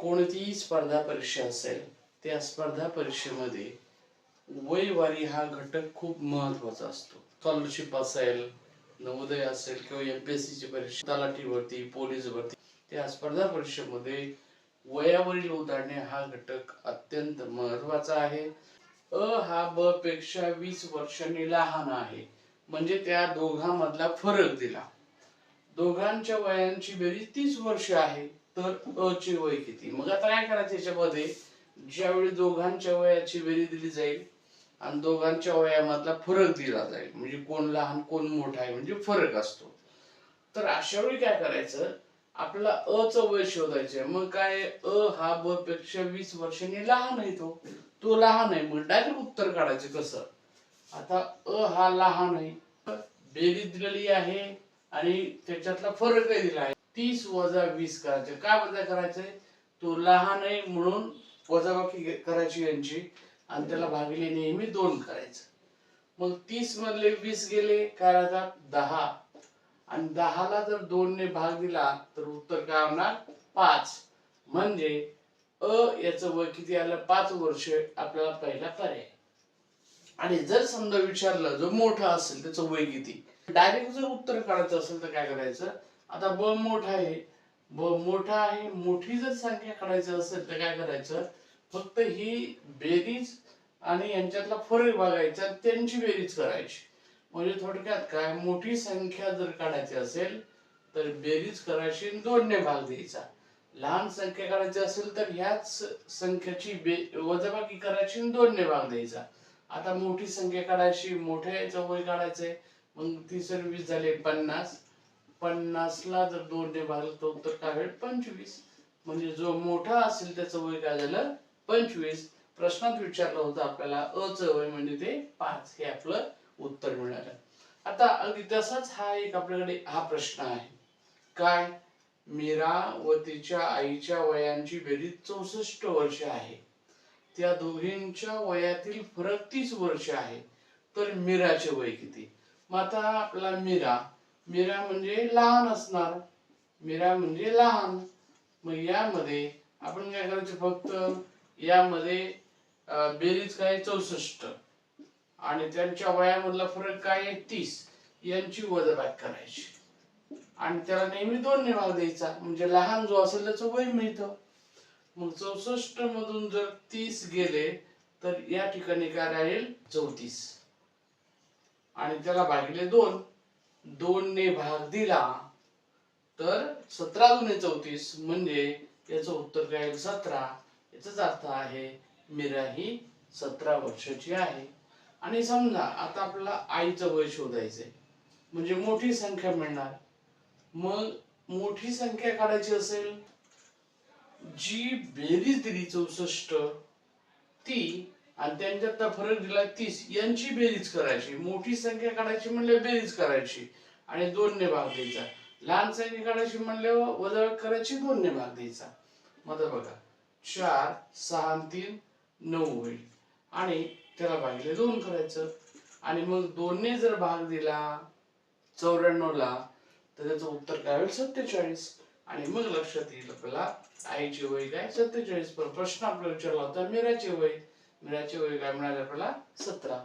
कोणतीही स्पर्धा परीक्षा असेल त्या स्पर्धा परीक्षेमध्ये वयवारी हा घटक खूप महत्त्वाचा असतो. स्कॉलरशिप असेल नवोदय असेल किंवा एम पी एस सीची परीक्षा तलाठी भरती पोलीस भरती त्या स्पर्धा परीक्षेमध्ये वयावरील उदाहरणे हा घटक अत्यंत महत्त्वाचा आहे. अ हा ब पेक्षा वीस वर्षांनी लहान आहे. म्हणजे त्या दोघांमधला फरक दिला. दोघांच्या वयांची बेरीज तीस वर्ष आहे. तर अ चे वय किती? मग आता काय करायचं याच्यामध्ये? ज्यावेळी दोघांच्या वयाची बेरी दिली जाईल आणि दोघांच्या वयामधला फरक दिला जाईल म्हणजे कोण लहान कोण मोठा आहे म्हणजे फरक असतो. तर अशा वेळी काय करायचं? आपल्याला अ च वय शोधायचं मग काय? अ हा ब पेक्षा वीस वर्षांनी लहान आहे तो. तो लहान आहे. मग डायरेक्ट उत्तर काढायचं कसं? आता अ हा लहान आहे. बेरीज दिलेली आहे आणि त्याच्यातला फरक काय दिला आहे. तीस वजा वीस करायचं. काय वजा करायचंय तो लहान आहे म्हणून वजाबाकी करायची यांची. आणि त्याला भागिले नेहमी दोन करायचं. मग तीस मधले वीस गेले काय राहतात? दहा. आणि दहाला जर दोन ने भाग दिला तर उत्तर काय होणार? पाच. म्हणजे अ याचं वय किती आलं? पाच वर्ष आपल्याला पहिला पर्याय. आणि जर समजा विचारलं जो मोठा असेल त्याचं वय किती? डायरेक्ट जर उत्तर काढायचं असेल तर काय करायचं? आता ब मोठा आहे. ब मोठा आहे मोठी जर संख्या काढायची असेल तर काय करायचं? फक्त ही बेरीज आणि यांच्यातला फरक बघायचा त्यांची बेरीज करायची. म्हणजे थोडक्यात काय? मोठी संख्या जर काढायची असेल तर बेरीज करायची दोनने भाग द्यायचा. लहान संख्या काढायची असेल तर ह्याच संख्याची बे वजाबाकी करायची दोनने भाग द्यायचा. आता मोठी संख्या काढायची मोठ्या याचा वय काढायचंय. मग ती वीस झाले पन्नास. पन्नासला जर दोनने भागलं तर उत्तर काय होईल? पंचवीस. म्हणजे जो मोठा असेल त्याचं वय काय झालं? पंचवीस. प्रश्नात विचारलं होतं आपल्याला अ च वय म्हणजे ते पाच. हे आपलं उत्तर मिळालं. आता अगदी तसाच हा एक आपल्याकडे हा प्रश्न आहे. काय? मीरा व तिच्या आईच्या वयांची बेरीज चौसष्ट वर्ष आहे. त्या दोघींच्या वयातील फरक तीस वर्ष आहे. तर मीराचे वय किती? मग आता आपला मीरा मीरा म्हणजे लहान असणार. मीरा म्हणजे लहान. मग यामध्ये आपण काय करायचं फक्त? यामध्ये बेरीज काय? चौसष्ट. आणि त्यांच्या वयामधला फरक काय आहे? तीस. यांची वजाबाग करायची. आणि त्याला नेहमी दोन ने भाग द्यायचा. म्हणजे लहान जो असेल त्याचं वय मिळतं. मग चौसष्ट मधून जर तीस गेले तर या ठिकाणी काय राहील? चौतीस. आणि त्याला भागिले दोन. दोन ने भाग दिला तर सतरा दुने चौतीस म्हणजे याचं उत्तर काय येईल सतरा. याचाच अर्थ आहे मीरा ही सतरा वर्षाची आहे. आणि समजा आता आपल्याला आईचं वय शोधायचंय. म्हणजे मोठी संख्या मिळणार. मग मोठी संख्या काढायची असेल जी बेरीज दिली चौसष्ट ती आणि त्यांच्यात फरक दिला तीस. यांची बेरीज करायची. मोठी संख्या काढायची म्हणले बेरीज करायची. आणि दोन ने भाग द्यायचा. लहान संख्या काढायची म्हणल्यावर वजा करायची दोन ने भाग द्यायचा. मग बघा चार सहा तीन नऊ होईल. आणि त्याला भागिले दोन करायचं. आणि मग दोनने जर भाग दिला चौऱ्याण्णव ला तर त्याचं उत्तर काय होईल? सत्तेचाळीस. आणि मग लक्षात येईल आपल्याला आईचे वय काय? सत्तेचाळीस. पण प्रश्न आपल्याला विचारला होता मीराचे वय. मीराचे वय काय मिळाले आपल्याला सतरा.